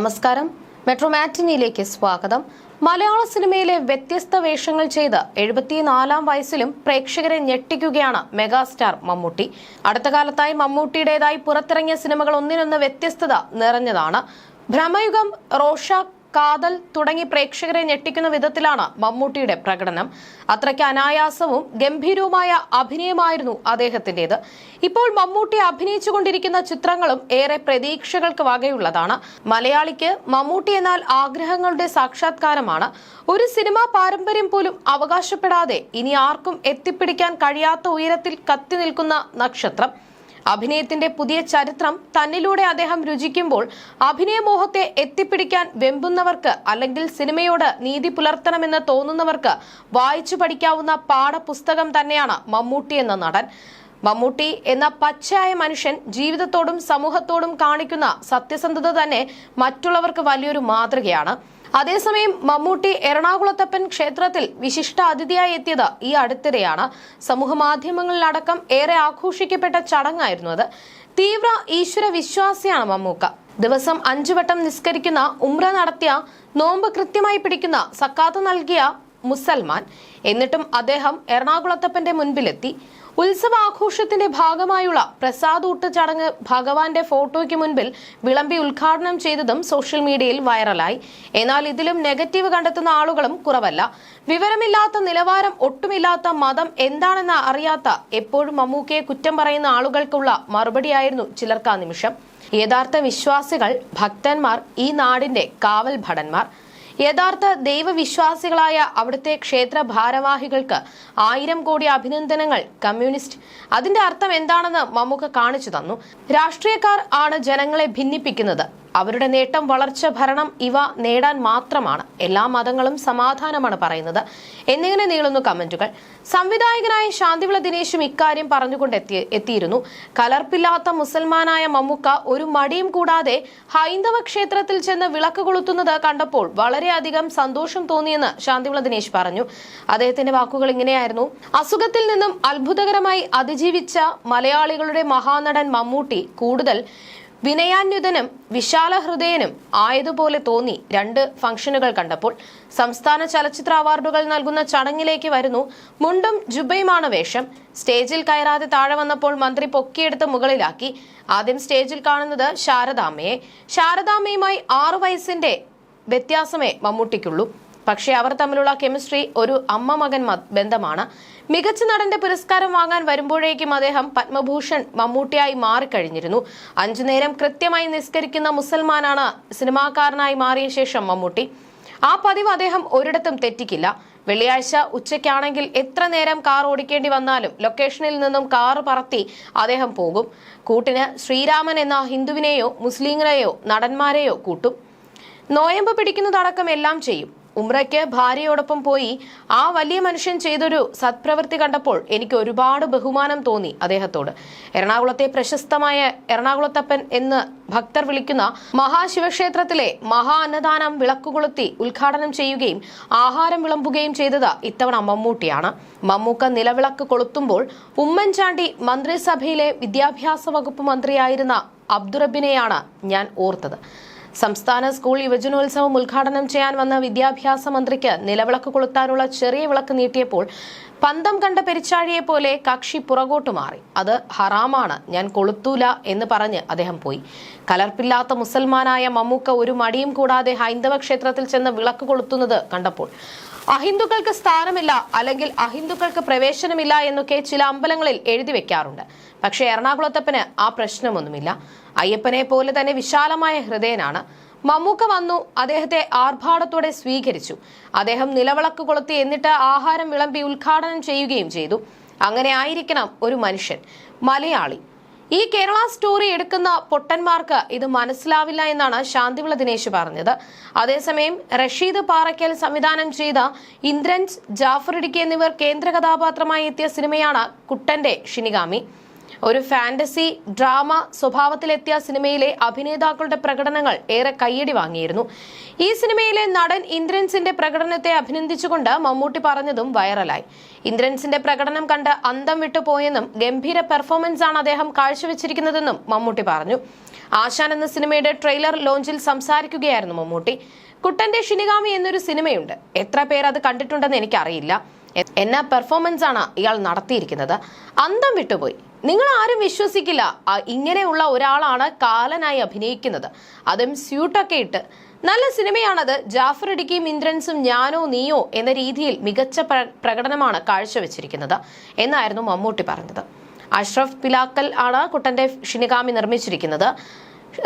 നമസ്കാരം. മെട്രോ മാറ്റിനിയിലേക്ക് സ്വാഗതം. മലയാള സിനിമയിലെ വ്യത്യസ്ത വേഷങ്ങൾ ചെയ്ത് എഴുപത്തിനാലാം വയസ്സിലും പ്രേക്ഷകരെ ഞെട്ടിക്കുകയാണ് മെഗാസ്റ്റാർ മമ്മൂട്ടി. അടുത്ത കാലത്തായി മമ്മൂട്ടിയുടേതായി പുറത്തിറങ്ങിയ സിനിമകൾ ഒന്നിനൊന്ന് വ്യത്യസ്തത നിറഞ്ഞതാണ്. ഭ്രമയുഗം റോഷാക്ക് കാതൽ തുടങ്ങി പ്രേക്ഷകരെ ഞെട്ടിക്കുന്ന വിധത്തിലാണ് മമ്മൂട്ടിയുടെ പ്രകടനം. അത്രയ്ക്ക് അനായാസവും ഗംഭീരവുമായ അഭിനയമായിരുന്നു അദ്ദേഹത്തിന്റേത് ഇപ്പോൾ മമ്മൂട്ടി അഭിനയിച്ചുകൊണ്ടിരിക്കുന്ന ചിത്രങ്ങളും ഏറെ പ്രതീക്ഷകൾക്ക് വകയുള്ളതാണ്. മലയാളിക്ക് മമ്മൂട്ടി എന്നാൽ ആഗ്രഹങ്ങളുടെ സാക്ഷാത്കാരമാണ്. ഒരു സിനിമാ പാരമ്പര്യം പോലും അവകാശപ്പെടാതെ ഇനി ആർക്കും എത്തിപ്പിടിക്കാൻ കഴിയാത്ത ഉയരത്തിൽ കത്തി നിൽക്കുന്ന നക്ഷത്രം. അഭിനയത്തിന്റെ പുതിയ ചരിത്രം തന്നിലൂടെ അദ്ദേഹം രുചിക്കുമ്പോൾ അഭിനയമോഹത്തെ എത്തിപ്പിടിക്കാൻ വെമ്പുന്നവർക്ക് അല്ലെങ്കിൽ സിനിമയോട് നീതി പുലർത്തണമെന്ന് തോന്നുന്നവർക്ക് വായിച്ചു പഠിക്കാവുന്ന പാഠപുസ്തകം തന്നെയാണ് മമ്മൂട്ടി എന്ന നടൻ. മമ്മൂട്ടി എന്ന പച്ചയായ മനുഷ്യൻ ജീവിതത്തോടും സമൂഹത്തോടും കാണിക്കുന്ന സത്യസന്ധത തന്നെ മറ്റുള്ളവർക്ക് വലിയൊരു മാതൃകയാണ്. അതേസമയം മമ്മൂട്ടി എറണാകുളത്തപ്പൻ ക്ഷേത്രത്തിൽ വിശിഷ്ട അതിഥിയായി എത്തിയത് ഈ അടുത്തിടെയാണ്. സമൂഹ മാധ്യമങ്ങളിലടക്കം ഏറെ ആഘോഷിക്കപ്പെട്ട ചടങ്ങായിരുന്നു അത്. തീവ്ര ഈശ്വര വിശ്വാസിയാണ് മമ്മൂക്ക. ദിവസം അഞ്ചു വട്ടം നിസ്കരിക്കുന്ന ഉമ്ര നടത്തിയ നോമ്പ് കൃത്യമായി പിടിക്കുന്ന സക്കാത്ത് നൽകിയ മുസൽമാൻ. എന്നിട്ടും അദ്ദേഹം എറണാകുളത്തപ്പന്റെ മുൻപിലെത്തി. ഉത്സവാഘോഷത്തിന്റെ ഭാഗമായുള്ള പ്രസാദൂട്ട് ചടങ്ങ് ഭഗവാന്റെ ഫോട്ടോയ്ക്ക് മുൻപിൽ വിളമ്പി ഉദ്ഘാടനം ചെയ്തതും സോഷ്യൽ മീഡിയയിൽ വൈറലായി. എന്നാൽ ഇതിലും നെഗറ്റീവ് കണ്ടെത്തുന്ന ആളുകളും കുറവല്ല. വിവരമില്ലാത്ത നിലവാരം ഒട്ടുമില്ലാത്ത മതം എന്താണെന്ന് അറിയാത്ത എപ്പോഴും മമ്മൂക്കയെ കുറ്റം പറയുന്ന ആളുകൾക്കുള്ള മറുപടിയായിരുന്നു ചിലർക്ക് ആ നിമിഷം. യഥാർത്ഥ വിശ്വാസികൾ ഭക്തന്മാർ ഈ നാടിന്റെ കാവൽ ഭടന്മാർ യഥാർത്ഥ ദൈവവിശ്വാസികളായ അവിടുത്തെ ക്ഷേത്ര ഭാരവാഹികൾക്ക് ആയിരം കോടി അഭിനന്ദനങ്ങൾ കമ്മ്യൂണിസ്റ്റ്. അതിന്റെ അർത്ഥം എന്താണെന്ന് മമ്മൂക്ക കാണിച്ചു തന്നു. രാഷ്ട്രീയക്കാർ ആണ് ജനങ്ങളെ ഭിന്നിപ്പിക്കുന്നത്. അവരുടെ നേട്ടം വളർച്ച ഭരണം ഇവ നേടാൻ മാത്രമാണ്. എല്ലാ മതങ്ങളും സമാധാനമാണ് പറയുന്നത്. എന്നിങ്ങനെ നീളുന്നു കമന്റുകൾ. സംവിധായകനായ ശാന്തിവിള ദിനേശും ഇക്കാര്യം പറഞ്ഞുകൊണ്ട് എത്തി എത്തിയിരുന്നു. കലർപ്പില്ലാത്ത മുസൽമാനായ മമ്മുക്ക ഒരു മടിയും കൂടാതെ ഹൈന്ദവ ക്ഷേത്രത്തിൽ ചെന്ന് വിളക്ക് കൊളുത്തുന്നത് കണ്ടപ്പോൾ വളരെയധികം സന്തോഷം തോന്നിയെന്ന് ശാന്തിവിള ദിനേശ് പറഞ്ഞു. അദ്ദേഹത്തിന്റെ വാക്കുകൾ ഇങ്ങനെയായിരുന്നു. അസുഖത്തിൽ നിന്നും അത്ഭുതകരമായി അതിജീവിച്ച മലയാളികളുടെ മഹാനടൻ മമ്മൂട്ടി കൂടുതൽ വിനയാന്യുതനും വിശാല ഹൃദയനും ആയതുപോലെ തോന്നി രണ്ട് ഫംഗ്ഷനുകൾ കണ്ടപ്പോൾ. സംസ്ഥാന ചലച്ചിത്ര അവാർഡുകൾ നൽകുന്ന ചടങ്ങിലേക്ക് വരുന്നു. മുണ്ടും ജുബയുമാണ് വേഷം. സ്റ്റേജിൽ കയറാതെ താഴെ വന്നപ്പോൾ മന്ത്രി പൊക്കിയെടുത്ത് മുകളിലാക്കി. ആദ്യം സ്റ്റേജിൽ കാണുന്നത് ശാരദാമ്മയെ. ശാരദാമ്മയുമായി ആറു വയസ്സിന്റെ വ്യത്യാസമേ മമ്മൂട്ടിക്കുള്ളൂ. പക്ഷേ അവർ തമ്മിലുള്ള കെമിസ്ട്രി ഒരു അമ്മ മകൻ ബന്ധമാണ്. മികച്ച നടന്റെ പുരസ്കാരം വാങ്ങാൻ വരുമ്പോഴേക്കും അദ്ദേഹം പത്മഭൂഷൺ മമ്മൂട്ടിയായി മാറിക്കഴിഞ്ഞിരുന്നു. അഞ്ചു നേരം കൃത്യമായി നിസ്കരിക്കുന്ന മുസൽമാനാണ് സിനിമാക്കാരനായി മാറിയ ശേഷം മമ്മൂട്ടി. ആ പതിവ് അദ്ദേഹം ഒരിടത്തും തെറ്റിക്കില്ല. വെള്ളിയാഴ്ച ഉച്ചയ്ക്കാണെങ്കിൽ എത്ര നേരം കാർ ഓടിക്കേണ്ടി വന്നാലും ലൊക്കേഷനിൽ നിന്നും കാർ പറത്തി അദ്ദേഹം പോകും. കൂട്ടിന് ശ്രീരാമൻ എന്ന ഹിന്ദുവിനെയോ മുസ്ലിങ്ങളെയോ നടന്മാരെയോ കൂട്ടും. നോയമ്പ് പിടിക്കുന്നതടക്കം എല്ലാം ചെയ്യും. ഉമ്രയ്ക്ക് ഭാര്യയോടൊപ്പം പോയി ആ വലിയ മനുഷ്യൻ ചെയ്തൊരു സത്പ്രവൃത്തി കണ്ടപ്പോൾ എനിക്ക് ഒരുപാട് ബഹുമാനം തോന്നി അദ്ദേഹത്തോട്. എറണാകുളത്തെ പ്രശസ്തമായ എറണാകുളത്തപ്പൻ എന്ന് ഭക്തർ വിളിക്കുന്ന മഹാശിവക്ഷേത്രത്തിലെ മഹാ അന്നദാനം വിളക്കുകൊളുത്തി ഉദ്ഘാടനം ചെയ്യുകയും ആഹാരം വിളമ്പുകയും ചെയ്തത് ഇത്തവണ മമ്മൂട്ടിയാണ്. മമ്മൂക്ക നിലവിളക്ക് കൊളുത്തുമ്പോൾ ഉമ്മൻചാണ്ടി മന്ത്രിസഭയിലെ വിദ്യാഭ്യാസ വകുപ്പ് മന്ത്രിയായിരുന്ന അബ്ദുറബിനെയാണ് ഞാൻ ഓർത്തത്. സംസ്ഥാന സ്കൂൾ യുവജനോത്സവം ഉദ്ഘാടനം ചെയ്യാൻ വന്ന വിദ്യാഭ്യാസ മന്ത്രിക്ക് നിലവിളക്ക് കൊളുത്താനുള്ള ചെറിയ വിളക്ക് നീട്ടിയപ്പോൾ പന്തം കണ്ട പെരിച്ചാഴിയെ പോലെ കക്ഷി പുറകോട്ട് മാറി. അത് ഹറാമാണ് ഞാൻ കൊളുത്തൂല എന്ന് പറഞ്ഞ് അദ്ദേഹം പോയി. കലർപ്പില്ലാത്ത മുസൽമാനായ മമ്മൂക്ക ഒരു മടിയും കൂടാതെ ഹൈന്ദവ ക്ഷേത്രത്തിൽ ചെന്ന് വിളക്ക് കൊളുത്തുന്നത് കണ്ടപ്പോൾ അഹിന്ദുക്കൾക്ക് സ്ഥാനമില്ല അല്ലെങ്കിൽ അഹിന്ദുക്കൾക്ക് പ്രവേശനമില്ല എന്നൊക്കെ ചില അമ്പലങ്ങളിൽ എഴുതി വെക്കാറുണ്ട്. പക്ഷേ എറണാകുളത്തപ്പന് ആ പ്രശ്നമൊന്നുമില്ല. അയ്യപ്പനെ പോലെ തന്നെ വിശാലമായ ഹൃദയനാണ്. മമ്മൂക്ക വന്നു അദ്ദേഹത്തെ ആർഭാടത്തോടെ സ്വീകരിച്ചു. അദ്ദേഹം നിലവിളക്ക് കൊളുത്തി എന്നിട്ട് ആഹാരം വിളമ്പി ഉദ്ഘാടനം ചെയ്യുകയും ചെയ്തു. അങ്ങനെ ആയിരിക്കണം ഒരു മനുഷ്യൻ. മലയാളി. ഈ കേരള സ്റ്റോറി എടുക്കുന്ന പൊട്ടന്മാർക്ക് ഇത് മനസ്സിലാവില്ല എന്നാണ് ശാന്തിവിള ദിനേശ് പറഞ്ഞത്. അതേസമയം റഷീദ് പാറയ്ക്കൽ സംവിധാനം ചെയ്ത ഇന്ദ്രൻസ് ജാഫർ ഇടുക്കി എന്നിവർ കേന്ദ്ര കഥാപാത്രമായി എത്തിയ സിനിമയാണ് കുട്ടന്റെ ഷിനിഗാമി. ഒരു ഫാന്റസി ഡ്രാമ സ്വഭാവത്തിലെത്തിയ സിനിമയിലെ അഭിനേതാക്കളുടെ പ്രകടനങ്ങൾ ഏറെ കയ്യടി വാങ്ങിയിരുന്നു. ഈ സിനിമയിലെ നടൻ ഇന്ദ്രൻസിന്റെ പ്രകടനത്തെ അഭിനന്ദിച്ചുകൊണ്ട് മമ്മൂട്ടി പറഞ്ഞതും വൈറലായി. ഇന്ദ്രൻസിന്റെ പ്രകടനം കണ്ട് അന്തം വിട്ടുപോയെന്നും ഗംഭീര പെർഫോമൻസ് ആണ് അദ്ദേഹം കാഴ്ചവെച്ചിരിക്കുന്നതെന്നും മമ്മൂട്ടി പറഞ്ഞു. ആശാൻ എന്ന സിനിമയുടെ ട്രെയിലർ ലോഞ്ചിൽ സംസാരിക്കുകയായിരുന്നു മമ്മൂട്ടി. കുട്ടന്റെ ഷിനിഗാമി എന്നൊരു സിനിമയുണ്ട്. എത്ര പേർ അത് കണ്ടിട്ടുണ്ടെന്ന് എനിക്കറിയില്ല. എന്നാ പെർഫോമൻസ് ആണ് ഇയാൾ നടത്തിയിരിക്കുന്നത്. അന്തം വിട്ടുപോയി. നിങ്ങൾ ആരും വിശ്വസിക്കില്ല ഇങ്ങനെയുള്ള ഒരാളാണ് കാലനായി അഭിനയിക്കുന്നത്. അതും സ്യൂട്ടൊക്കെ ഇട്ട്. നല്ല സിനിമയാണത്. ജാഫർ ഇടുക്കിയും ഇന്ദ്രൻസും ഞാനോ നീയോ എന്ന രീതിയിൽ മികച്ച പ്ര- പ്രകടനമാണ് കാഴ്ചവെച്ചിരിക്കുന്നത് എന്നായിരുന്നു മമ്മൂട്ടി പറഞ്ഞത്. അഷ്റഫ് പിലാക്കൽ ആണ് കുട്ടന്റെ ഷിനികാമി നിർമ്മിച്ചിരിക്കുന്നത്.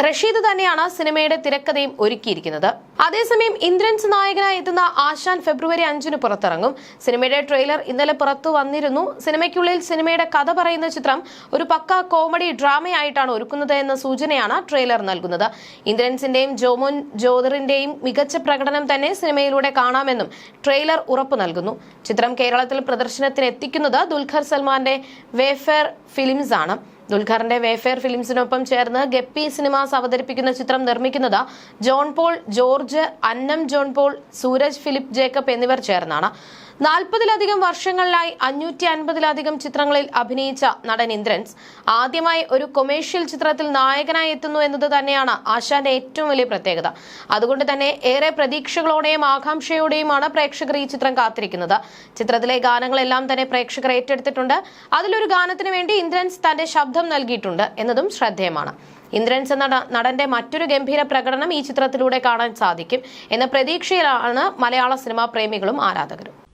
റഷീദ് തന്നെയാണ് സിനിമയുടെ തിരക്കഥയും ഒരുക്കിയിരിക്കുന്നത്. അതേസമയം ഇന്ദ്രൻസ് നായകനായി എത്തുന്ന ആശാൻ ഫെബ്രുവരി അഞ്ചിന് പുറത്തിറങ്ങും. സിനിമയുടെ ട്രെയിലർ ഇന്നലെ പുറത്തു വന്നിരുന്നു. സിനിമയ്ക്കുള്ളിൽ സിനിമയുടെ കഥ പറയുന്ന ചിത്രം ഒരു പക്ക കോമഡി ഡ്രാമയായിട്ടാണ് ഒരുക്കുന്നത് എന്ന സൂചനയാണ് ട്രെയിലർ നൽകുന്നത്. ഇന്ദ്രൻസിന്റെയും ജോമോൻ ജോദറിന്റെയും മികച്ച പ്രകടനം തന്നെ സിനിമയിലൂടെ കാണാമെന്നും ട്രെയിലർ ഉറപ്പു നൽകുന്നു. ചിത്രം കേരളത്തിൽ പ്രദർശനത്തിന് എത്തിക്കുന്നത് ദുൽഖർ സൽമാന്റെ വേഫെയർ ഫിലിംസ് ആണ്. ദുൽഖറിന്റെ വേഫെയർ ഫിലിംസിനൊപ്പം ചേർന്ന് ഗപ്പി സിനിമാസ് അവതരിപ്പിക്കുന്ന ചിത്രം നിർമ്മിക്കുന്നത് John Paul George Annam John Paul Sooraj Philip Jacob എന്നിവർ ചേർന്നാണ്. നാൽപ്പതിലധികം വർഷങ്ങളിലായി അഞ്ഞൂറ്റി അൻപതിലധികം ചിത്രങ്ങളിൽ അഭിനയിച്ച നടൻ ഇന്ദ്രൻസ്. ആദ്യമായി ഒരു കൊമേഴ്ഷ്യൽ ചിത്രത്തിൽ നായകനായി എത്തുന്നു എന്നത് തന്നെയാണ് ആശാന്റെ ഏറ്റവും വലിയ പ്രത്യേകത. അതുകൊണ്ട് തന്നെ ഏറെ പ്രതീക്ഷകളോടെയും ആകാംക്ഷയോടെയുമാണ് പ്രേക്ഷകർ ഈ ചിത്രം കാത്തിരിക്കുന്നത്. ചിത്രത്തിലെ ഗാനങ്ങളെല്ലാം തന്നെ പ്രേക്ഷകർ ഏറ്റെടുത്തിട്ടുണ്ട്. അതിലൊരു ഗാനത്തിന് വേണ്ടി ഇന്ദ്രൻസ് തന്റെ ശബ്ദം നൽകിയിട്ടുണ്ട് എന്നതും ശ്രദ്ധേയമാണ്. ഇന്ദ്രൻസ് എന്ന നടന്റെ മറ്റൊരു ഗംഭീര പ്രകടനം ഈ ചിത്രത്തിലൂടെ കാണാൻ സാധിക്കും എന്ന പ്രതീക്ഷയിലാണ് മലയാള സിനിമാ പ്രേമികളും ആരാധകരും.